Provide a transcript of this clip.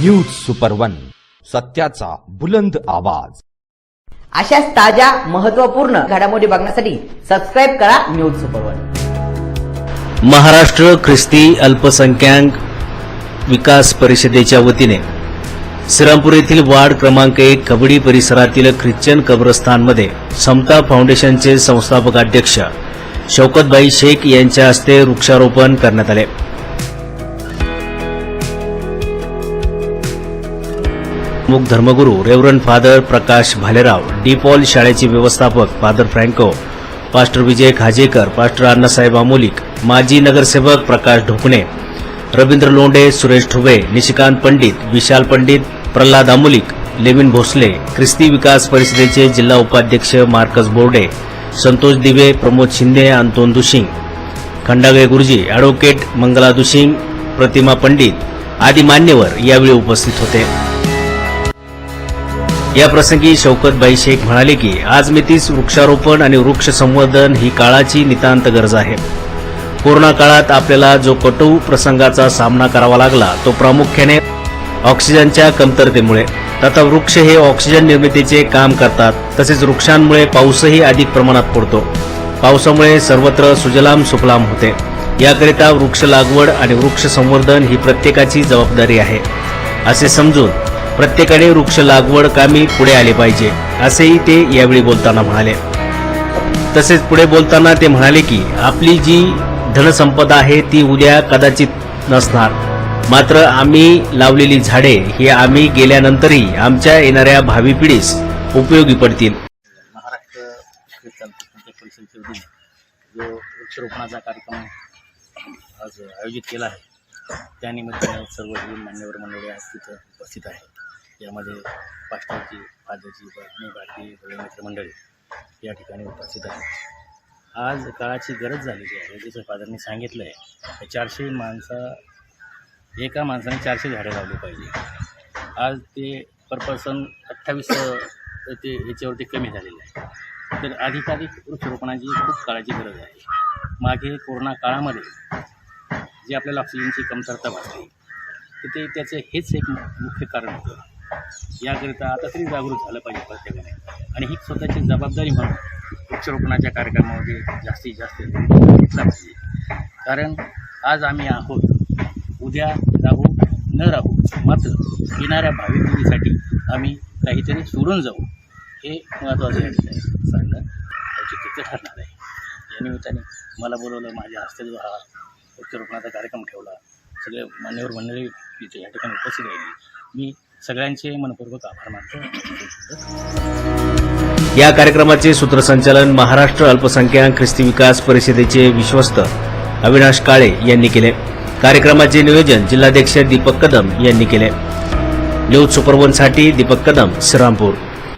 News super one सत्याचा बुलंद आवाज. अशाच ताज्या महत्त्वपूर्ण घडामोडी बघण्यासाठी सबस्क्राईब करा न्यूज सुपर वन महाराष्ट्र ख्रिस्ती अल्पसंख्याक विकास परिषदेच्या वतीने श्रीरामपूर येथील वार्ड क्रमांक एक कबडी परिसरातील ख्रिश्चन कब्रस्थानमध्ये समता फाउंडेशनचे संस्थापक अध्यक्ष शौकतबाई शेख यांच्या हस्ते वृक्षारोपण करण्यात आले. मुख धर्मगुरू reverend father Prakash Bhalerao DePaul शाळेचे व्यवस्थापक father Franco pastor Vijay Khajekar pastor Annasaheb Amolik माजी नगरसेवक प्रकाश ढोकणे रवींद्र लोंडे सुरेश ठुबे निशिकांत पंडित विशाल पंडित प्रल्हाद आमोलिक लेविन भोसले ख्रिस्ती विकास परिषदेचे जिल्हा उपाध्यक्ष मार्कस बोर्डे संतोष दिवे प्रमोद शिंदे अंतोन दुशिंग खंडागळे गुरुजी ॲडव्होकेट मंगला दुशिंग प्रतिमा पंडित आदी मान्यवर यावेळी उपस्थित होते. या प्रसंगी शौकतबाई शेख म्हणाले की आज मितीस वृक्षारोपण आणि वृक्ष संवर्धन ही काळाची नितांत गरज आहे. कोरोना काळात आपल्याला जो कटू प्रसंगाचा सामना करावा लागला तो प्रामुख्याने ऑक्सिजनच्या कमतरतेमुळे. तथा वृक्ष हे ऑक्सिजन निर्मितीचे काम करतात तसेच वृक्षांमुळे पाऊसही अधिक प्रमाणात पडतो. पावसामुळे सर्वत्र सुजलाम सुफलाम होते. याकरिता वृक्ष लागवड आणि वृक्ष संवर्धन ही प्रत्येकाची जबाबदारी आहे. असे समजून प्रत्येकाने वृक्ष लागवड कामी पुढे आले पाहिजे असेही ते यावेळी बोलताना म्हणाले. तसेच पुढे बोलताना ते म्हणाले की आपली जी धनसंपदा आहे ती उद्या कदाचित नसणार. मात्र आम्ही लावलेली झाडे ही आम्ही गेल्यानंतरही आमच्या येणाऱ्या भावी पिढीस उपयोगी पडतील. महाराष्ट्र परिषदेच्या वतीने जो वृक्षरोपणाचा कार्यक्रम आज आयोजित केला आहे त्यानिमित्ताने सर्व मान्यवर मंडळी आज तिथं उपस्थित आहे यामध्ये पास्टरची फादरची बातमी बाटली सगळे मित्र मंडळी या ठिकाणी उपस्थित आहेत. आज काळाची गरज झालेली आहे. जसं फादरने सांगितलं आहे चारशे माणसा एका माणसाने चारशे झाडे लावली पाहिजे. आज ते पर पर्सन अठ्ठावीस ते याच्यावरती कमी झालेलं आहे तर अधिकाधिक वृक्षरोपणाची खूप काळाची गरज आहे. मागे कोरोना काळामध्ये जे आपल्याला ऑक्सिजनची कमतरता भासली तर ते त्याचं हेच एक मुख्य कारण होतं. याकरिता आता तरी जागृत झालं पाहिजे प्रत्येकाने. आणि ही स्वतःची जबाबदारी म्हणून वृक्षारोपणाच्या कार्यक्रमामध्ये जास्तीत जास्त घेतला पाहिजे. कारण आज आम्ही आहोत उद्या राहू न राहू मात्र येणाऱ्या भावी पिढीसाठी आम्ही काहीतरी सोडून जाऊ हे महत्त्वाचं आहे. ठिकाणी सांगणं औचित्य ठरणार आहे. या निमित्ताने मला बोलवलं माझ्या हस्ते जो हा वृक्षारोपणाचा कार्यक्रम ठेवला सगळे मान्यवर मंडळी तिथे या ठिकाणी उपस्थित राहिली. मी सगळ्यांचे मनपूर्वक आभार मानतो. या कार्यक्रमाचे सूत्रसंचालन महाराष्ट्र अल्पसंख्याक ख्रिस्ती विकास परिषदेचे विश्वस्त अविनाश काळे यांनी केले. कार्यक्रमाचे नियोजन जिल्हाध्यक्ष दीपक कदम यांनी केले. न्यूज सुपरवनसाठी दीपक कदम श्रीरामपूर.